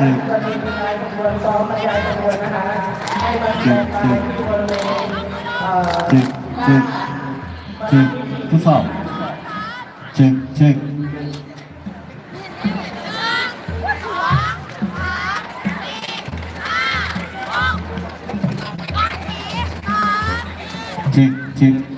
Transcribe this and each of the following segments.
จ็บเจ็บตอนนี้มีการขบวนซ้อมบรรยายขบวนนะคะให้มาเชิญมาที่บริเวณเอ่อเจ็บเจ็บเจ็บทดสอบเจ็บเจ็บเจ็บเจ็บ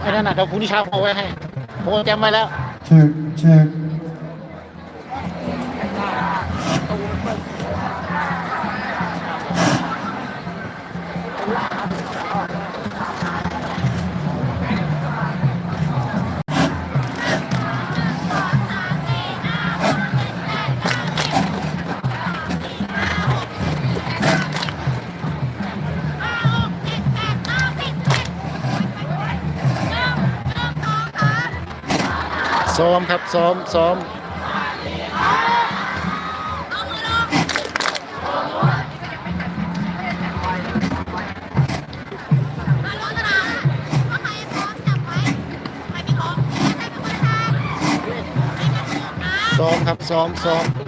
ไอ้นั่นนะเดี๋ยวพรุ่งนี้เช้าเอาไว้ให้ผมจำไว้แล้ว ชื่อชื่อ มครับ ซ้อม ซ้อมซ้อมครับ ซ้อมซ้อม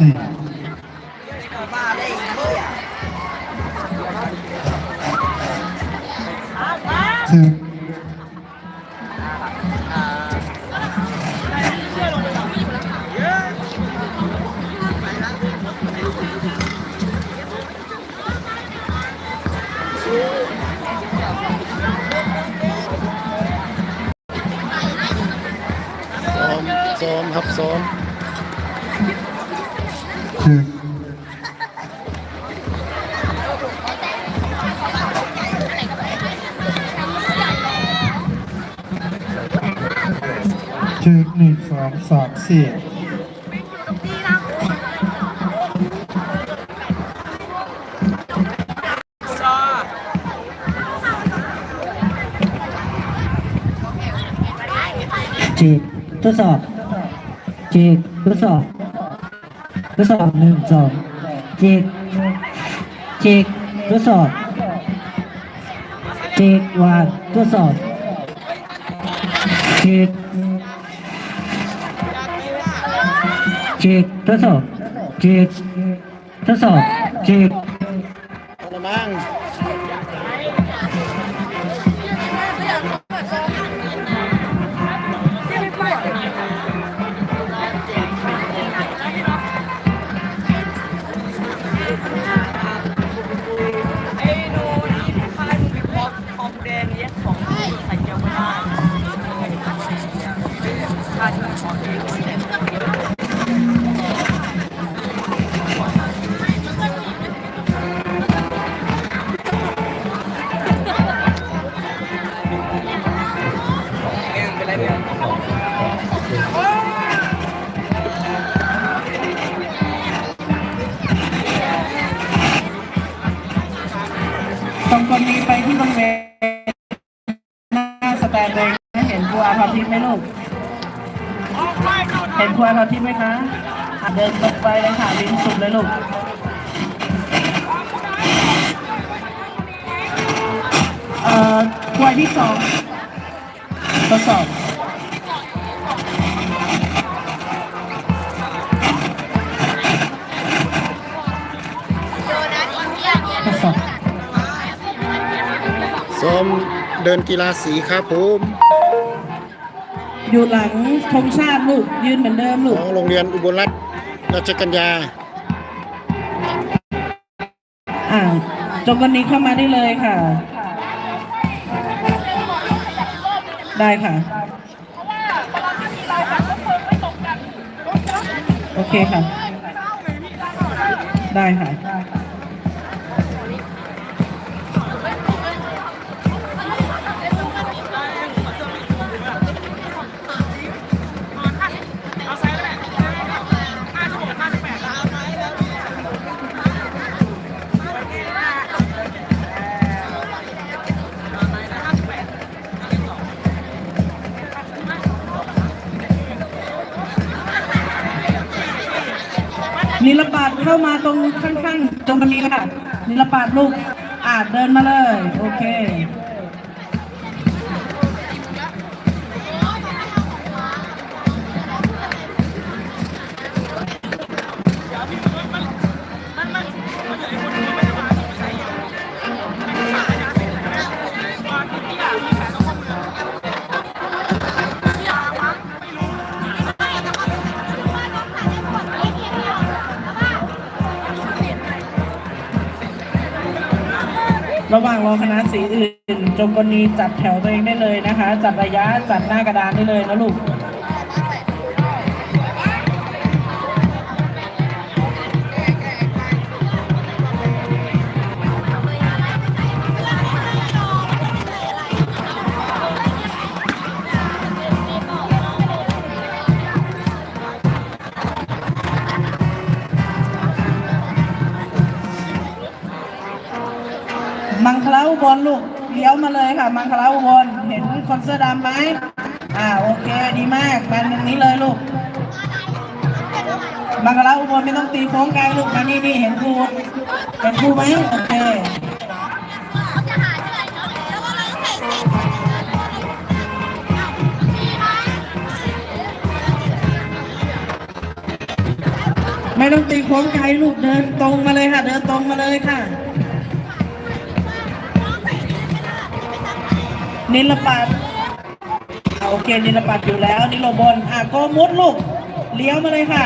อ จีบทดสอบจีบทดสอบทดสอบหนึ่งสองจีบจีบทดสอบจีบวางทดสอบจีบจีบทดสอบจีบทดสอบจีบ ช มเดินกีฬาสีครับผมอยู่หลังธงชาติลูกยืนเหมือนเดิมขลูกองโรงเรียนอุบลรัตน์ราชกัญญาอ่าจงวันนี้เข้ามาได้เลยค่ะ ได้ค่ะ โอเคค่ะ ได้ค่ะ เข้ามาตรงข้างๆตรงนี้ค่ะนิรปาดลูกอาจเดินมาเลย โอเค ระหว่างรอคณะสีอื่น จงกรณีจัดแถวตัวเองได้เลยนะคะ จัดระยะจัดหน้ากระดานได้เลยนะลูก ลูกเลี้ยวมาเลยค่ะ มังคลาอุบลเห็นคนเสื้อดำไหมอ่าโอเคดีมากมาตรงนี้เลยลูกมังคลาอุบลไม่ต้องตีโค้งไกลลูกมานี่นี่เห็นครูเห็นครูไหมโอเคไม่ต้องตีโค้งไกลลูกเดินตรงมาเลยค่ะ เดินตรงมาเลยค่ะ นิลปัดอ่าโอเคนิลปัดอยู่แล้ว นิโรบนอะโกมุดลูก เลี้ยวมาเลยค่ะ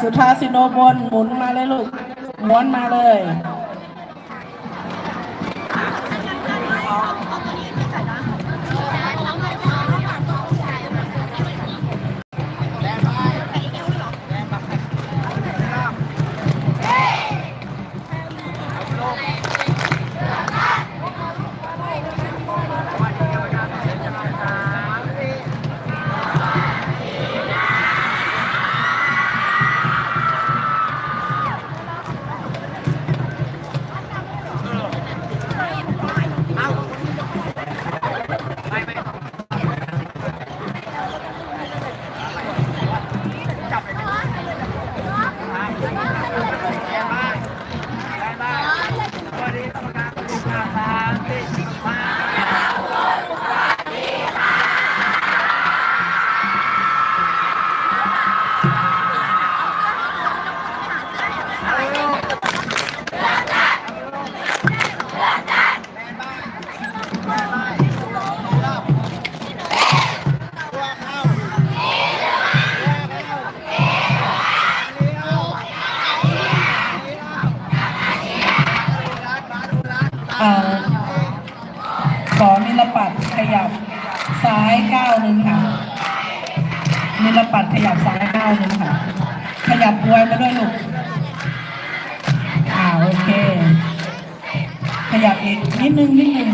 สุธาสิโนบนหมุนมาเลยลูกม้วนมาเลย ขยับอีกนิดนึงนิดนึง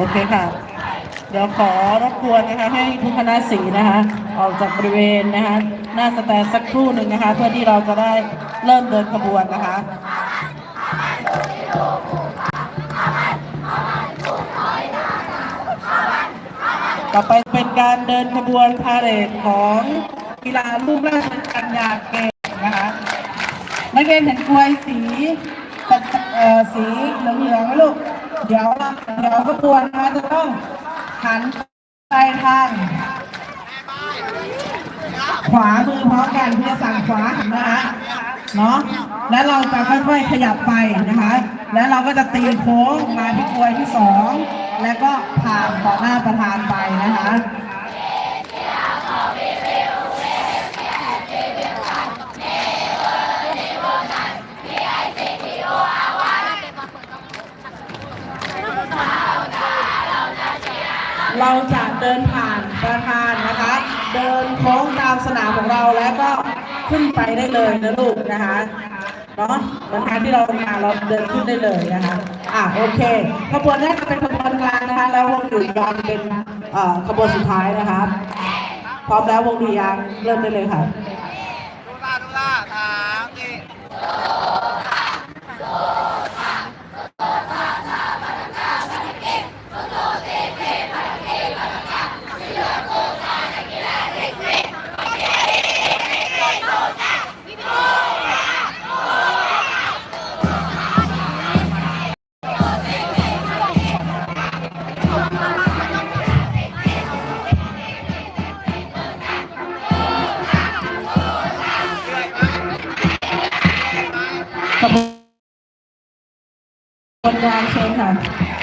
โอเคค่ะ เดี๋ยวขอรบกวนนะคะให้ทุกคณะสีนะคะ ออกจากบริเวณนะคะหน้าสแตนสักครู่หนึ่งนะคะ เพื่อที่เราจะได้เริ่มเดินขบวนนะคะต่อไปเป็นการเดินขบวนพาเหรดของกีฬาลูกราชกัญญาเกมนะคะนักเรียนเห็นกลวยสีเอ่อสีเหลืองๆไหมลูก เดี๋ยวเดี๋ยวขบวนนะคะจะต้องหันไปทางขวามือพร้อมกันเพื่อสั่งขวานะคะเนาะแล้วเราจะค่อยๆขยับไปนะคะ แล้วเราก็จะตีโค้งมาที่กลวยที่สองแล้วก็ผ่านต่อหน้าประธานไปนะคะ เราจะเดินผ่านประธานนะคะ เดินโค้งตามสนามของเราแล้วก็ขึ้นไปได้เลยนะลูกนะคะเนาะประธานที่เรามาเราเดินขึ้นได้เลยนะคะอะโอเคขบวนแรกจะเป็นขบวนกลางนะคะ แล้ววงดุริยางเป็นขบวนสุดท้ายนะคะพร้อมแล้ววงดุริยางเริ่มได้เลยค่ะ วนกล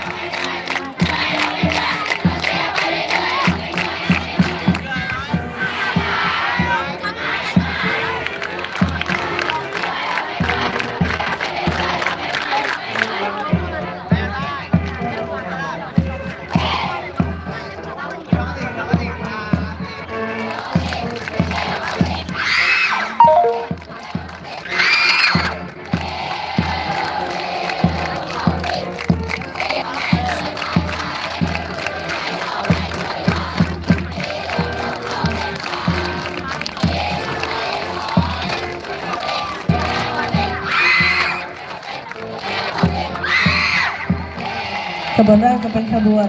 ขบวนแรกจะเป็นขบวน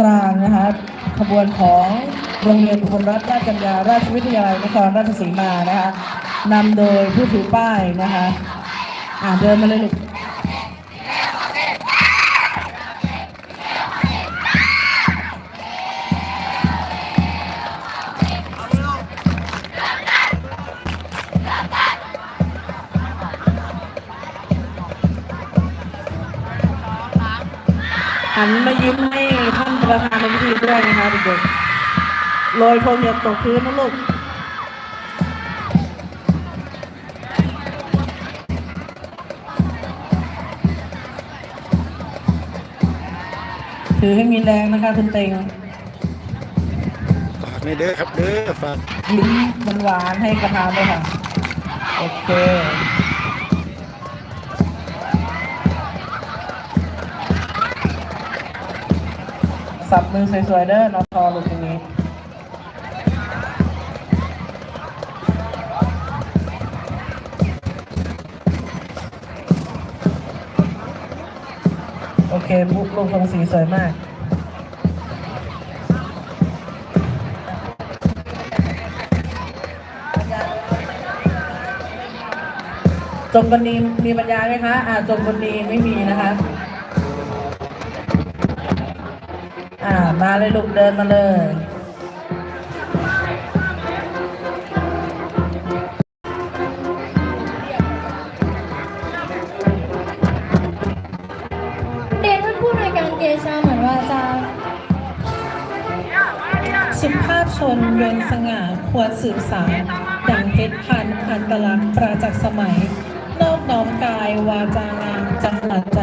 กลางนะคะขบวนของโรงเรียนอุบลรัฐราชกัญญาราชวิทยาลัยนครราชสีมานะคะนำโดยผู้ถือป้ายนะคะอ่าเดินมาเลยลูก หันมายิ้มให้ท่านประธานในพิธีด้วยนะคะเด็กๆโรยโคมอย่าตกพื้นนะลูกถือให้มีแรงนะคะคุณเต็งฝากในเด้อครับเด้อฝากยิ้มหวานๆให้ประธานด้วยค่ะ โอเค สับมือสวยๆเด้อนอทอลูกนี้โอเคมุกลงทรงสีสวยมากจงกรณีมีบรรยายไหมคะ อ่าจงกรณีไม่มีนะคะ อ่ามาเลยลูกเดินมาเลยเดชท่านผู้ในวยการเกชาเหมือนวาจาสุภาพชนเวนสง่าควรสืบสารดังเพชรพันธ์อันตลักษณ์ประจักษ์สมัย นอบน้อมกายวาจางามจำหลักใจ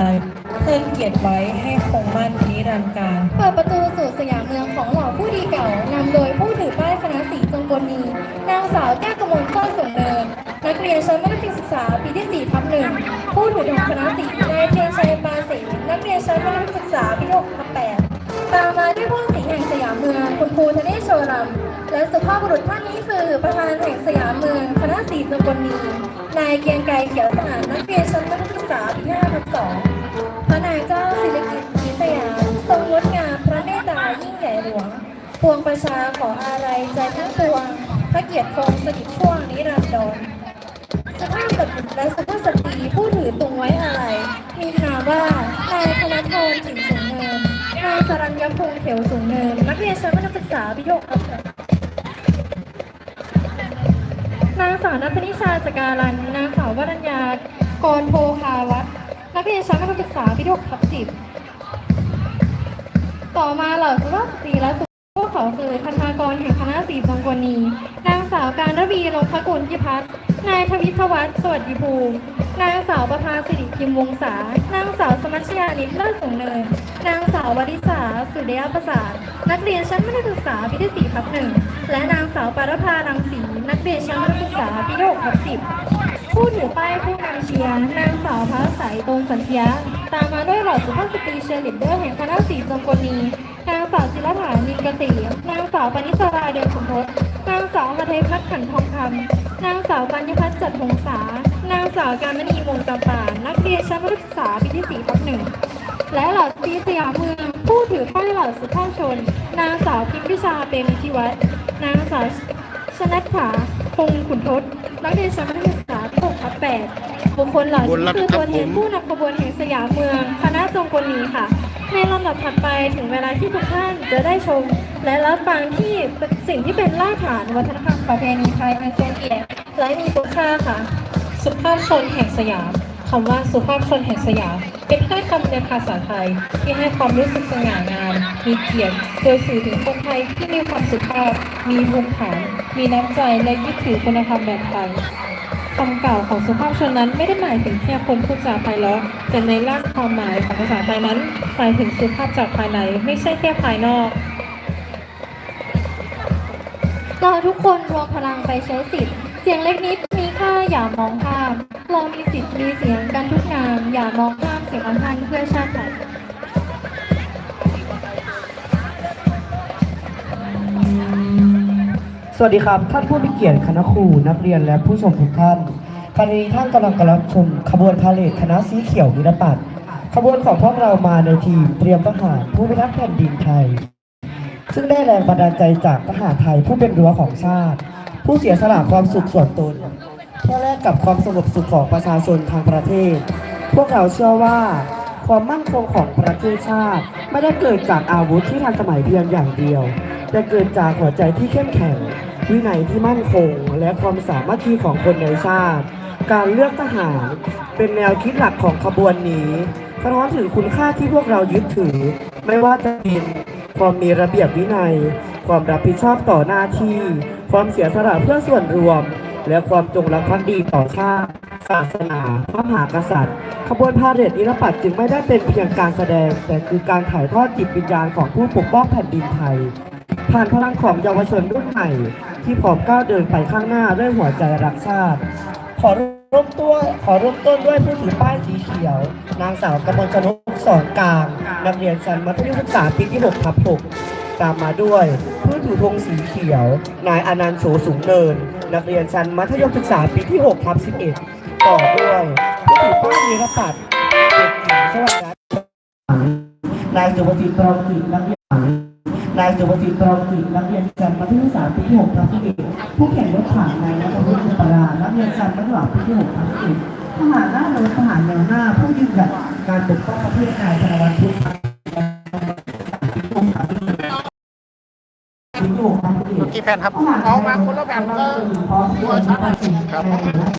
เพื่อเกียรติไว้ให้คงมั่นนิรันดร์การ เปิดประตูสู่สยามเมืองของเหล่าผู้ดีเก่านำโดยผู้ถือป้ายคณะสีจงกลนีนางสาวแก้วกมลต้นสูงเนินนักเรียนชั้นมัธยมศึกษาปีที่4ทับหนึ่งผู้ถือดอกคณะสีนายเทียนชัยปาศรีนักเรียนชั้นมัธยมศึกษาปีที่6ทับ8ตามมาด้วยผู้สีแห่งสยามเมืองคุณครูธเนศโชรำและสุภาพบุรุษท่านนี้คือประธานแห่งสยามเมืองคณะสีจงกลนีนายเกียงไกรเขียวสะอาดนักเรียนชั้นมัธยมศึกษาปีที่5ทับ2 พระนางเจ้าสิริกิติ์ศรีสยามทรงงดงามพระเมตตายิ่งใหญ่หลวงปวงประชาขออาลัยใจทั้งปวง พระเกียรติคงสถิตช่วงนิรันดรสภาพสตรีและสภาพสตรีผู้ถือตรงไว้อาลัยมีนามว่านายธนทรถิ่นสูงเนินนายสรัญญพงษ์เถวสูงเนินนักเรียนชั้นมัธยมศึกษาปีที่หกครับนางสาวนัทนิชาสการันนางสาววรัญญากรโพคาวั นักเรียนชั้นมัธยมศึกษาปีที่หกทับสิบต่อมาเหล่าสุภาพสตรีและสุพวกเขาคือคณากรแห่งคณะสีบางกวนีนางสาวการระบีลงพกุลพิพัฒน์นายทวิทวัฒน์สวัสดิภูมินางสาวประภาสิริคิมวงศานางสาวสมัชยานิตเลิศสูงเนินนางสาววริษาสุริยประสาทนักเรียนชั้นมัธยมศึกษาปีที่สี่ทับหนึ่งและนางสาวปารภารังสีนักเรียนชั้นมัธยมศึกษาปีที่หกทับสิบ ผู้ถือป้ายผู้นำเชียร์นางสาวพระใสตนสันเทียตามมาด้วยเหล่าสุภาพสตรีเชียร์ลีดเดอร์แห่งคณะสีจงกลนีนางสาวจิรฐานินกษีนางสาวปณิสราเดชขุนทศนางสาวหเทพัฒน์ขันทองคำนางสาวปัญญพัฒน์จัดหงษานางสาวการมณีวงจำปานักเรียนชั้นมัธยมศึกษาปีที่สี่ทับหนึ่งและเหล่าสตรีสยามเมืองผู้ถือป้ายเหล่าสุภาพชน นางสาวพิมพิชาเปรมิธิวัฒนางสาวชนัทถาพงขุนทศนักเรียนชั้นมัธยม ศึกษาปีหกทับแปดบุคคลเหล่านี้คือตัวแทนผู้นำขบวนแห่งสยามเมืองคณะจงกลนีค่ะ ในลำดับถัดไปถึงเวลาที่ทุกท่านจะได้ชม และรับฟังที่สิ่งที่เป็นรากฐานวัฒนธรรมประเพณีไทยอันทรงเกียรติและมีคุณค่าค่ะ สุภาพชนแห่งสยามคำว่าสุภาพชนแห่งสยาม เป็นถ้อยคำในภาษาไทย ที่ให้ความรู้สึกสง่างามมีเกียรติโดยสื่อถึงคนไทยที่มีความสุภาพ มีภูมิฐาน มีน้ำใจและยึดถือคุณธรรมแบบไทย คำกล่าวของสุภาพชนนั้นไม่ได้หมายถึงแค่คนพูดจาไพเราะแต่ในรากความหมายของภาษาไทยนั้นหมายถึงสุภาพจากภายในไม่ใช่แค่ภายนอก เราทุกคนรวมพลังไปใช้สิทธิ์ เสียงเล็กนิดมีค่าอย่ามองข้าม เรามีสิทธิ์มีเสียงกันทุกนามอย่ามองข้ามเสียงอันพันเพื่อชาติไทย สวัสดีครับ ท่านผู้มีเกียรติคณะครูนักเรียนและผู้ชมทุกท่านขณะนี้ท่านกำลังกำลังชมขบวนพาเหรดคณะสีเขียวมิรปัตขบวนของพวกเรามาในทีมเตรียมทหารผู้พิทักษ์แผ่นดินไทย ซึ่งได้แรงบันดาลใจจากทหารไทยผู้เป็นรั้วของชาติ ผู้เสียสละความสุขส่วนตนเพื่อแลกกับความสงบสุขของประชาชนทางประเทศ พวกเราเชื่อว่า ความมั่นคงของประเทศชาติ ไม่ได้เกิดจากอาวุธที่ทันสมัยเพียงอย่างเดียว แต่เกิดจากหัวใจที่เข้มแข็ง วินัยที่มั่นคง และความสามัคคีของคนในชาติ การเลือกทหารเป็นแนวคิดหลักของขบวนนี้สะท้อนถึงคุณค่าที่พวกเรายึดถือ ไม่ว่าจะเป็นความมีระเบียบวินัย ความรับผิดชอบต่อหน้าที่ ความเสียสละเพื่อส่วนรวม และความจงรักภักดีต่อชาติศาสนาพระมหากษัตริย์ ขบวนพาเหรดนิรปัตจึงไม่ได้เป็นเพียงการแสดง แต่คือการถ่ายทอดจิตวิญญาณของผู้ปกป้องแผ่นดินไทย ผ่านพลังของเยาวชนรุ่นใหม่ ที่พร้อมก้าวเดินไปข้างหน้าด้วยหัวใจรักชาติ ขอริ่มตัวขอริ่มต้นด้วยผู้ถือป้ายสีเขียว นางสาวกมลชนกสอนกลางนักเรียนชั้นมัธยมศึกษาปีที่6ทับ6ตามมาด้วย ผู้ถือธงสีเขียว นายอนันต์โสสูงเนิน นักเรียนชั้นมัธยมศึกษาปีที่6ทับ11 ต่อด้วยผู้ถือป้ายนิรปัตเด็กหญิงสวัสดิ์นายสุภสิทธิ์ตรองกิจนักเรียน นายสุภสิทธิ์ตรองกิจนักเรียนชั้นมัธยมศึกษาปีที่6ทับ11ผู้แข่งรถถังนายนัทวุฒิปรานักเรียนชั้นมัธยมศึกษาปีที่6ทับ11ทหารหน้ารถทหารแนวหน้า ผู้ยืนหยัดการปกป้องประเทศนายธนวัฒน์พุทธปีที่6ทับ11กี่แผ่นครับเอามาคนละแผ่นก็พร้อมที่จะครับ